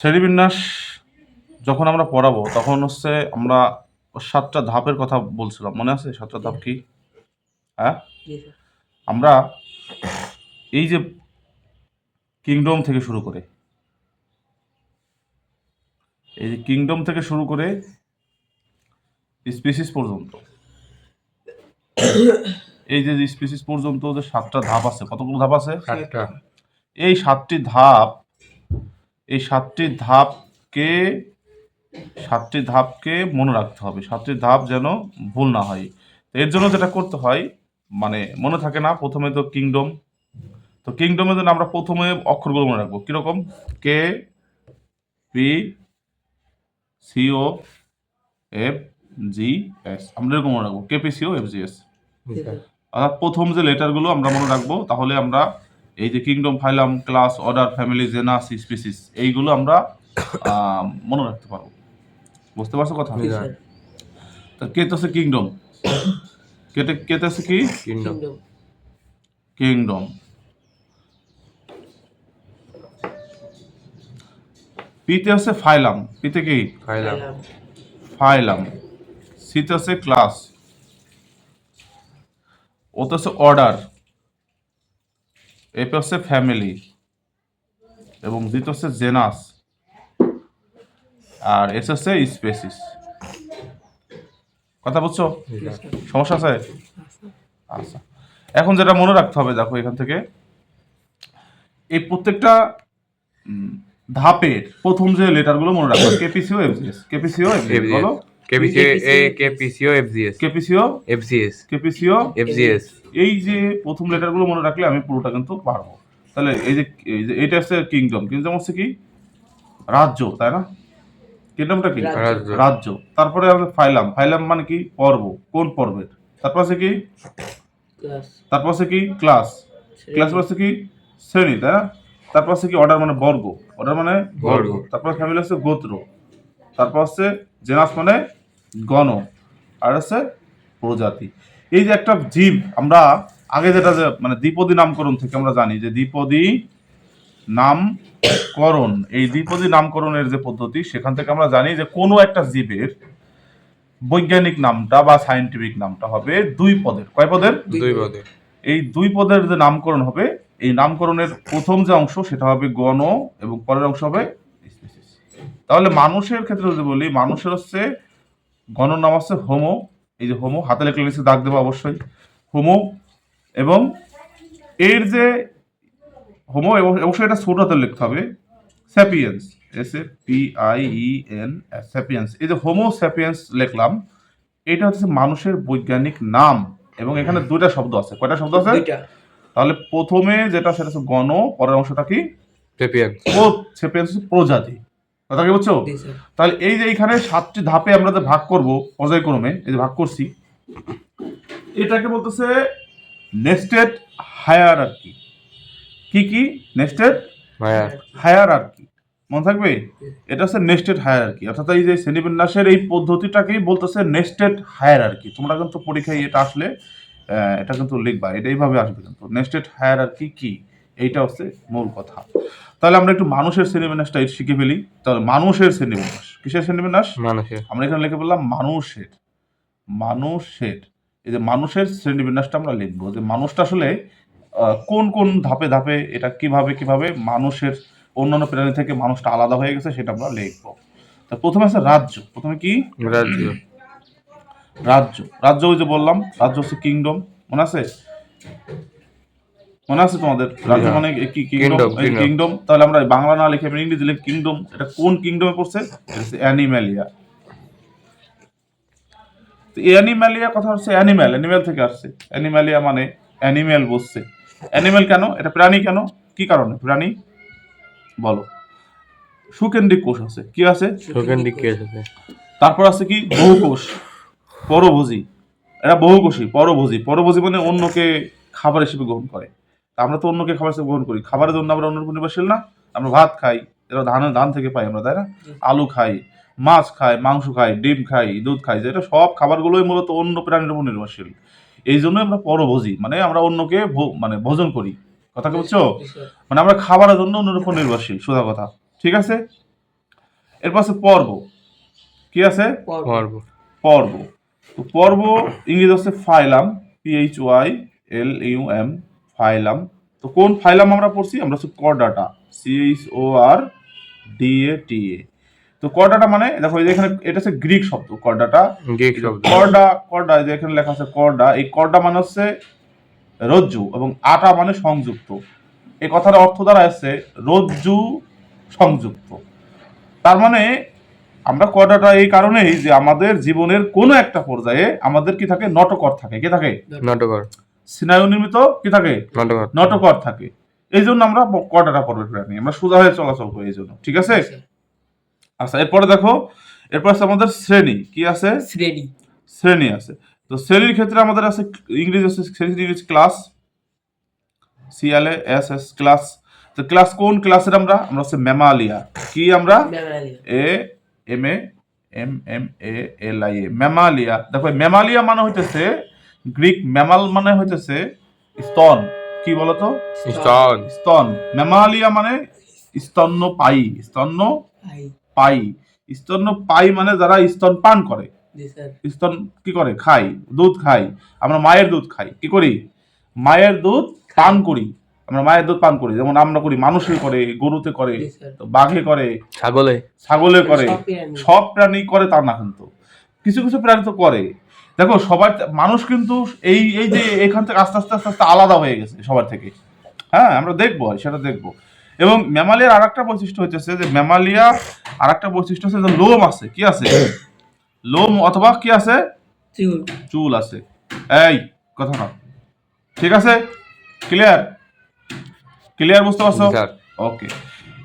শ্রেণীবিন্যাস যখন আমরা পড়াবো তখন হচ্ছে আমরা সাতটা ধাপের কথা বলছিলাম। মনে আছে? সাতটা ধাপ কি? হ্যাঁ? আমরা এই যে কিংডম থেকে শুরু করে এই যে কিংডম থেকে শুরু করে স্পিসিস পর্যন্ত এই যে স্পিসিস পর্যন্ত যে সাতটা ধাপ আছে কতগুলো ধাপ আছে? এই সাতটি ধাপ এই সাতটি ধাপকে সাতটি ধাপকে মনে রাখতে হবে। সাতটি ধাপ যেন ভুল না হয়। এর জন্য যেটা করতে হয় মানে মনে থাকে না প্রথমে তো কিংডম। তো কিংডমের জন্য আমরা প্রথমে অক্ষরগুলো মনে রাখব। কীরকম? K P C O F G S আমরা এরকম মনে রাখব। K P C O F G S অর্থাৎ প্রথম যে লেটারগুলো আমরা মনে রাখব তাহলে আমরা এই যে kingdom phylum class order family genus species এইগুলো আমরা মনে রাখতে পারব। বুঝতে পারছ কথা? তা কে তো কিংডম কেটে কেতে আছে কি কিংডম কিংডম কিংডম পিতে আছে ফাইলাম পিতে কি? ফাইলাম ফাইলাম সিতে আছে ক্লাস ওতে আছে অর্ডার এপে হচ্ছে ফ্যামিলি এবং দিতে হচ্ছে জেনাস আর এস হচ্ছে স্পেসিস কথা বুঝছ সমস্যা আছে? আচ্ছা। এখন যেটা মনে রাখতে হবে, দেখো এখান থেকে, এই প্রত্যেকটা ধাপের প্রথম যে লেটারগুলো মনে রাখবে কেপিসিও, এফজিএস। কেপিসিও, এফজিএস, বলো? KPCO FGS KPCO FGS KPCO FGS এই যে প্রথম লেটারগুলো মনে রাখলে আমি পুরোটা কিন্তু পারব। তাহলে এই যে এই যে এটা হচ্ছে কিংডম কিংডম হচ্ছে কি? রাজ্য তাই না? কিংডমটা কি? রাজ্য। তারপরে আমরা ফাইলাম। ফাইলাম মানে কি? পর্ব। কোন পর্বের? তারপর আছে কি? তারপর আছে কি? ক্লাস ক্লাস আছে কি? শ্রেণি তাই না? তারপর আছে কি? অর্ডার মানে বর্গ। অর্ডার মানে বর্গ। তারপর ফ্যামিলি হচ্ছে গোত্র। তারপর হচ্ছে জেনাস মানে গণ আর হচ্ছে প্রজাতি। এই যে একটা জীব আমরা আগে যেটা যে মানে দ্বিপদী নামকরণ থেকে আমরা জানি যে দ্বিপদী নামকরণ। এই দ্বিপদী নামকরণের যে পদ্ধতি সেখান থেকে আমরা জানি যে কোনো একটা জীবের বৈজ্ঞানিক নামটা বা সায়েন্টিফিক নামটা হবে দুই পদের। কয় পদের? দুই পদের। এই দুই পদের যে নামকরণ হবে এই নামকরণের প্রথম যে অংশ সেটা হবে গণ এবং পরের অংশ হবে তাহলে মানুষের ক্ষেত্রে যদি বলি মানুষের হচ্ছে গণর নাম হচ্ছে হোমো এই যে হোমো হাতে লেখলে নিচে দাগ দেবো অবশ্যই। হোমো এবং এর যে হোমো অবশ্যই এটা ছোট হাতে লিখতে হবে। Sapiens S A P I E N sapiens. এই যে হোমো স্যাপিয়েন্স লিখলাম এটা হচ্ছে মানুষের বৈজ্ঞানিক নাম। এবং এখানে দুইটা শব্দ আছে। কয়টা শব্দ আছে? তাহলে প্রথমে যেটা সেটা হচ্ছে গণ পরের অংশটা কি? সেপিয়েন্স প্রজাতি। কথা কি বুঝছ? তাহলে এই যে এইখানে সাতটি ধাপে আমরা যে ভাগ করব পর্যায়ক্রমে এই যে ভাগ করছি এটাকে বলতেছে নেস্টেড হায়ার আর কি কি? নেস্টেড হায়ার আর কি মনে থাকবে? এটা হচ্ছে নেস্টেড হায়ার আর কি অর্থাৎ এই যে শ্রেণীবিন্যাসের এই পদ্ধতিটাকেই বলতেছে নেস্টেড হায়ার আর কি তোমরা কিন্তু পরীক্ষায় এটা আসলে এটা কিন্তু লিখবা। এটা এইভাবে আসবে কিন্তু। নেস্টেড হায়ারার্কি কি? এইটা হচ্ছে মূল কথা। তাহলে আমরা একটু মানুষের শ্রেণীবিন্যাসটা শিখে ফেলি। তাহলে মানুষের শ্রেণীবিন্যাস। কিসের শ্রেণীবিন্যাস? মানুষের। আমরা এখানে লিখে বললাম মানুষের। মানুষের। এই যে মানুষের শ্রেণীবিন্যাসটা আমরা লিখব যে মানুষটা আসলে কোন কোন ধাপে ধাপে এটা কীভাবে কীভাবে মানুষের অন্যান্য প্রাণী থেকে মানুষটা আলাদা হয়ে গেছে সেটা আমরা লিখব। তা প্রথমে আছে রাজ্য। প্রথমে কি? রাজ্য। রাজ্য। রাজ্য ওই যে বললাম রাজ্য হচ্ছে কিংডম। মনে আছে? মনে আছে তোমাদের? রাজ্য। মানে কি কিংডম. কিংডম তাহলে আমরা বাংলা না লিখে আমরা ইংরেজি লিখে কিংডম এটা কোন কিংডমে পড়ছে? এটা হচ্ছে অ্যানিম্যালিয়া অ্যানিম্যালিয়া কথা হচ্ছে অ্যানিম্যাল অ্যানিম্যাল থেকে আসছে। অ্যানিম্যালিয়া মানে অ্যানিম্যাল বসছে। অ্যানিম্যাল কেন? এটা প্রাণী কেন? কি কারণে? প্রাণী? বলো। সুকেন্দ্রিক কোষ আছে। কি আছে? সেখান দিকে এসেছে তারপর আছে কি? বহুকোষ। পরভোজী। এরা বহুকোষী পরভোজী। পরভোজী মানে অন্যকে খাবার হিসেবে গ্রহণ করে। আমরা তো অন্যকে খাবার হিসেবে গ্রহণ করি। খাবারের জন্য আমরা অন্য নির্ভরশীল না। আমরা ভাত খাই এরা ধান ধান থেকে পাই আমরা তাই না? আলু খাই মাছ খাই মাংস খাই ডিম খাই দুধ খাই যেটা সব খাবারগুলোই মূলত অন্য প্রাণীর উপর নির্ভরশীল। এই জন্যই আমরা পরভোজী মানে আমরা অন্যকে ভো- মানে ভোজন করি। কথা বুঝছ? মানে আমরা খাবারের জন্য অন্যের উপর নির্ভরশীল সোজা কথা। ঠিক আছে? এরপর আছে পর্ব। কি আছে? পর্ব। পর্ব। পর্ব। তো পর্ব ইংরেজি হচ্ছে phylum P H Y L U M. Phylum. তো কোন ফাইলাম আমরা পড়ছি? আমরা হচ্ছে chordata C H O R D A T A তো করডাটা মানে দেখো এই যে এখানে এটা হচ্ছে গ্রিক শব্দ করডাটা গ্রিক শব্দ। করডা যে এখানে লেখা আছে করডা এই করডা মানে হচ্ছে রজ্জু এবং আটা মানে সংযুক্ত। এই কথার অর্থ দ্বারা আছে রজ্জু সংযুক্ত। তার মানে আমরা করডাটা এই কারণেই যে আমাদের জীবনের কোনো একটা পর্যায়ে আমাদের কি থাকে? নটকর থাকে। কি থাকে? নাটকর। স্নায়ু নির্মিত কি থাকে? নাটকর। থাকে। এই জন্য আমরা কর্ডাটা পর্বের প্রাণী আমরা সোজা হয়ে চলাচল করি এই জন্য ঠিক আছে? আচ্ছা। এরপরে দেখো এরপর আছে আমাদের শ্রেণি। কি আছে? শ্রেণি। শ্রেণি আছে। তো শ্রেণির ক্ষেত্রে আমাদের আছে ইংরেজি আছে শ্রেণি ইংরেজি class C L A S S class তো ক্লাস কোন ক্লাসের আমরা? আমরা হচ্ছে ম্যামালিয়া। কি আমরা? A M A M M A L I A mammalia. দেখো ম্যামালিয়া মানে হইতেছে গ্রিক ম্যামাল মানে হইতেছে স্তন। কি বলতো? স্তন। স্তন। ম্যামালিয়া মানে স্তন্য পাই স্তন্য পাই স্তন্য পাই মানে যারা স্তন পান করে। স্তন কি করে? খাই দুধ খাই আমরা মায়ের দুধ খাই। কি করি? মায়ের দুধ পান করি। আমরা মায়ের দুধ পান করি। যেমন আমরা করি মানুষের করে গরুতে করে তো বাঘে করে ছাগলে। ছাগলে করে সব প্রাণী। সব প্রাণী করে তা না কিন্তু। কিছু কিছু প্রাণী তো করে। দেখো সবার মানুষ কিন্তু এই এই যে এখান থেকে আস্তে আস্তে আস্তে আস্তে আলাদা হয়ে গেছে সবার থেকে। হ্যাঁ আমরা দেখব সেটা দেখব। এবং ম্যামালিয়ার আর একটা বৈশিষ্ট্য হচ্ছে যে ম্যামালিয়া আর একটা বৈশিষ্ট্য হচ্ছে যে লোম আছে কি আছে? লোম অথবা কি আছে? চুল। চুল আছে। এই কথা না। ঠিক আছে? ক্লিয়ার ক্লিয়ার বুঝতে পারছ? ওকে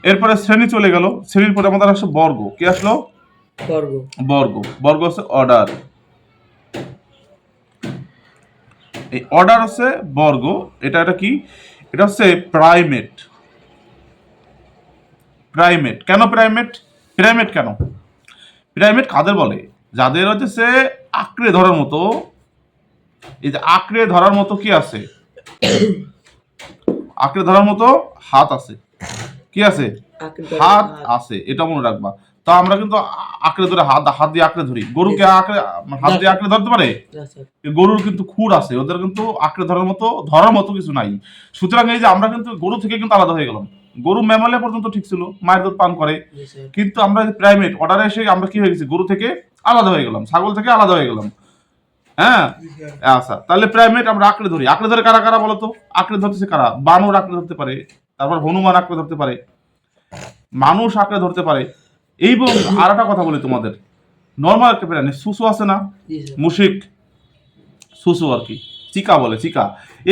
এরপরে শ্রেণি চলে গেল। শ্রেণির পরে আমাদের আসছে বর্গ। কি আসলো? বর্গ। বর্গ। বর্গ হচ্ছে অর্ডার এই অর্ডার হচ্ছে বর্গ এটা এটা কি? এটা হচ্ছে প্রাইমেট প্রাইমেট কেন প্রাইমেট প্রাইমেট কেন? প্রাইমেট কাদের বলে? যাদের হচ্ছে সে আঁকড়ে ধরার মতো। এই যে আঁকড়ে ধরার মতো কি আছে? আঁকড়ে ধরার মতো হাত আছে। কি আছে? হাত। আছে। এটা মনে রাখবা। তো আমরা কিন্তু আঁকড়ে ধরে হাত হাত দিয়ে আঁকড়ে ধরি। গরুকে আঁকড়ে হাত দিয়ে আঁকড়ে ধরতে পারে? এই গরুর কিন্তু খুর আছে ওদের কিন্তু আঁকড়ে ধরার মতো ধরার মতো কিছু নাই। সুতরাং এই যে আমরা কিন্তু গরু থেকে কিন্তু আলাদা হয়ে গেলাম। গরু ম্যামালে পর্যন্ত ঠিক ছিল মায়ের দুধ পান করে। কিন্তু আমরা প্রাইমেট অর্ডারে এসে আমরা কি হয়ে গেছি? গরু থেকে আলাদা হয়ে গেলাম ছাগল থেকে আলাদা হয়ে গেলাম। হ্যাঁ? আচ্ছা তাহলে প্রাইমেট আমরা আঁকড়ে ধরি। আঁকড়ে ধরে কারা কারা বলতো? আঁকড়ে ধরতেছে কারা? বানর আঁকড়ে ধরতে পারে তারপর হনুমান আঁকড়ে ধরতে পারে। মানুষ আঁকড়ে ধরতে পারে। এবং আর একটা কথা বলি তোমাদের। নর্মাল একটা প্রাণী সুসু আছে না? মুশিক। সুসু আর কি। চিকা বলে চিকা।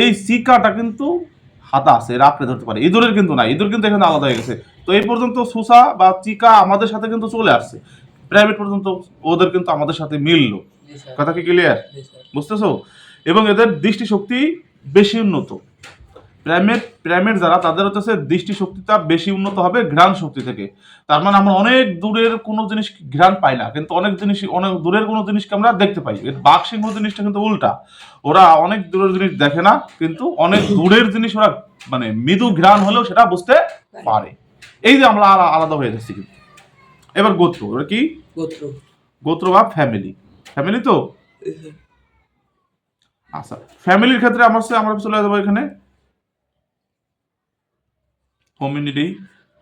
এই চিকাটা কিন্তু হাতা আছে এরা আঁকড়ে ধরতে পারে। ইঁদুরের কিন্তু না ইঁদুর কিন্তু এখানে আলাদা হয়ে গেছে। তো এই পর্যন্ত সুসা বা চিকা আমাদের সাথে কিন্তু চলে আসছে। প্রাইভেট পর্যন্ত ওদের কিন্তু আমাদের সাথে মিললো। কথা কি ক্লিয়ার বুঝতেছো? এবং এদের দৃষ্টিশক্তি বেশি উন্নত। প্রাইমেট প্রাইমেট যারা তাদের হচ্ছে দৃষ্টিশক্তিটা বেশি উন্নত হবে ঘ্রাণ শক্তি থেকে। তার মানে আমরা অনেক দূরের কোনো জিনিস ঘ্রাণ পাই না কিন্তু অনেক জিনিস অনেক দূরের কোনো জিনিসকে আমরা দেখতে পাই। এর বাঘ সিংহ জিনিসটা কিন্তু উল্টা। ওরা অনেক দূরের জিনিস দেখে না কিন্তু অনেক দূরের জিনিস ওরা মানে মৃদু ঘ্রাণ হলেও সেটা বুঝতে পারে। এই যে আমরা আলা- আলাদা হয়ে যাচ্ছি কিন্তু। এবার গোত্র ওরা কি? গোত্র। গোত্র বা ফ্যামিলি ফ্যামিলি তো? আচ্ছা ফ্যামিলির ক্ষেত্রে আমার সে আমরা চলে যাব এখানে। হোমিনিডি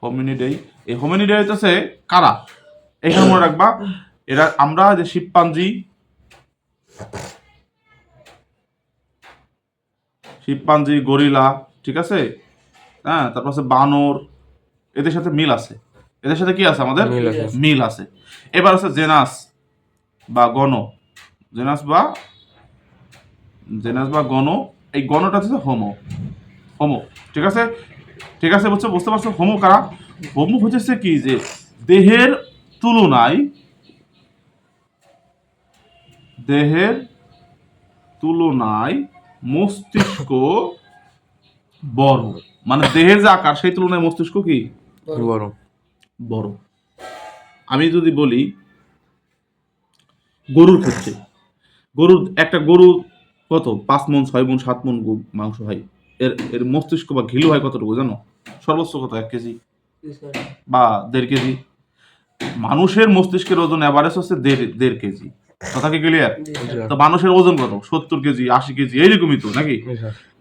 হোমিনিডি এই হোমিনিডি হইতেছে কারা? এখানে মনে রাখবা। এরা আমরা যে শিবপাঞ্জি শিবপাঞ্জি গরিলা ঠিক আছে? হ্যাঁ তারপর আছে বানর। এদের সাথে মিল আছে। এদের সাথে কি আছে আমাদের? মিল আছে। মিল আছে। এবার আছে জেনাস বা গণ। জেনাস বা জেনাস বা গণ। এই গণটা হচ্ছে হোমো হোমো ঠিক আছে? ঠিক আছে বুঝছ? বুঝতে পারছ? হোমো কারা? হোমো হচ্ছে কি যে দেহের তুলনায় দেহের তুলনায় মস্তিষ্ক বড়। মানে দেহের যে আকার সেই তুলনায় মস্তিষ্ক কি? বড়। বড়। বড়। আমি যদি বলি গরুর ক্ষেত্রে গরুর একটা গরু কত? পাঁচ মন ছয় মন সাত মন মাংস হয়। এর এর মস্তিষ্ক বা ঘিলু হয় কতটুকু জানো? সর্বোচ্চ কত এক কেজি? বা দেড় কেজি? মানুষের মস্তিষ্কের ওজন অ্যাভারেজ হচ্ছে দেড় দেড় কেজি। কথা কি ক্লিয়ার তো মানুষের ওজন কত? সত্তর কেজি আশি কেজি এইরকমই তো নাকি?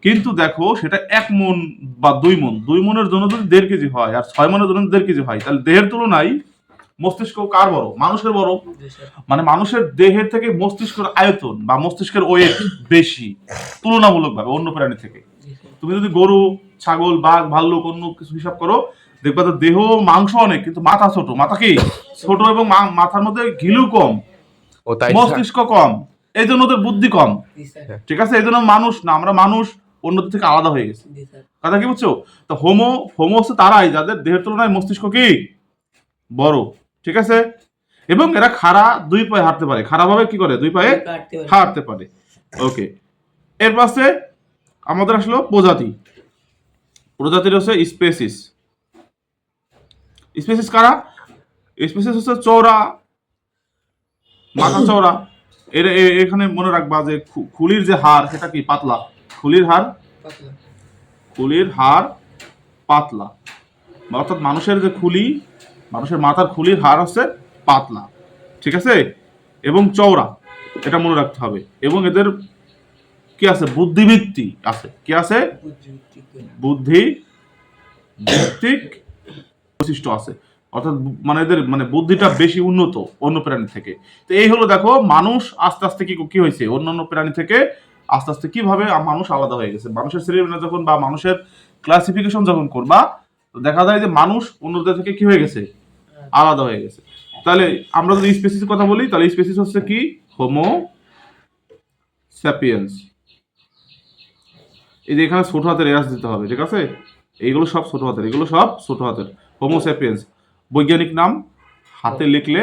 কিন্তু দেখো সেটা এক মন বা দুই মন দুই মনের জন্য যদি দেড় কেজি হয় আর ছয় মনের জন্য দেড় কেজি হয় তাহলে দেহের তুলনায় মস্তিষ্ক কার বড়? মানুষের বড়। মানে মানুষের দেহের থেকে মস্তিষ্কের আয়তন বা মস্তিষ্কের ওয়েট বেশি তুলনামূলকভাবে অন্য প্রাণী থেকে। তুমি যদি গরু ছাগল বাঘ ভাল্লুক অন্য কিছু হিসাব করো দেখবা তো দেহ মাংস অনেক কিন্তু মাথা ছোট। মাথা কি? ছোট এবং মাথার মধ্যে ঘিলু কম মস্তিষ্ক কম এই জন্য ওদের বুদ্ধি কম। ঠিক আছে? এই জন্য মানুষ না আমরা মানুষ অন্যদের থেকে আলাদা হয়ে গেছি। কথা কি বুঝছ? তো হোমো হোমো হচ্ছে তারাই যাদের দেহের তুলনায় মস্তিষ্ক কি? বড়। ঠিক আছে? এবং এরা খাড়া দুই পায়ে হাঁটতে পারে। খাড়া ভাবে কি করে? দুই পায়ে হাঁটতে পারে। ওকে। এর পাশে আমাদের আসলো প্রজাতি। প্রজাতির হচ্ছে স্পেসিস স্পেসিস কারা? স্পেসিস হচ্ছে চৌড়া মাথা চৌড়া এর এখানে মনে রাখবা যে খুলির যে হার সেটা কি পাতলা? খুলির হার খুলির হার পাতলা। অর্থাৎ মানুষের যে খুলি মানুষের মাথার খুলির হার হচ্ছে পাতলা। ঠিক আছে? এবং চওড়া এটা মনে রাখতে হবে। এবং এদের কি আছে? বুদ্ধিবৃত্তি আছে। কি আছে? বুদ্ধি ভিত্তিক বৈশিষ্ট্য আছে। অর্থাৎ মানে এদের মানে বুদ্ধিটা বেশি উন্নত অন্য প্রাণী থেকে। তো এই হলো দেখো, মানুষ আস্তে আস্তে কি কি হয়েছে? অন্যান্য প্রাণী থেকে আস্তে আস্তে কীভাবে মানুষ আলাদা হয়ে গেছে। মানুষের শ্রেণি যখন বা মানুষের ক্লাসিফিকেশন যখন করবা দেখা যায় যে মানুষ অন্যদের থেকে কি হয়ে গেছে? আলাদা হয়ে গেছে। তাহলে আমরা যদি স্পেসিস কথা বলি, তাহলে স্পেসিস হচ্ছে কি? হোমো স্যাপিয়েন্স এই যে এখানে ছোট হাতের এস দিতে হবে, ঠিক আছে? এইগুলো সব ছোট হাতের, এগুলো সব ছোট হাতের। হোমো স্যাপিয়েন্স বৈজ্ঞানিক নাম, হাতে লিখলে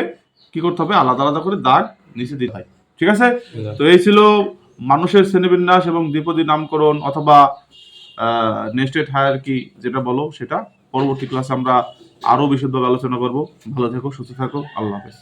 কি করতে হবে? আলাদা আলাদা করে দাগ নিচে দিতে হয়, ঠিক আছে? তো এই ছিল মানুষের শ্রেণীবিন্যাস এবং দ্বিপদী নামকরণ অথবা নেস্টেড হায়ার কি যেটা বলো সেটা। পরবর্তী ক্লাসে আমরা আরও বিশুদ্ধভাবে আলোচনা করব। ভালো থেকো, সুস্থ থাকো, আল্লাহ হাফেজ।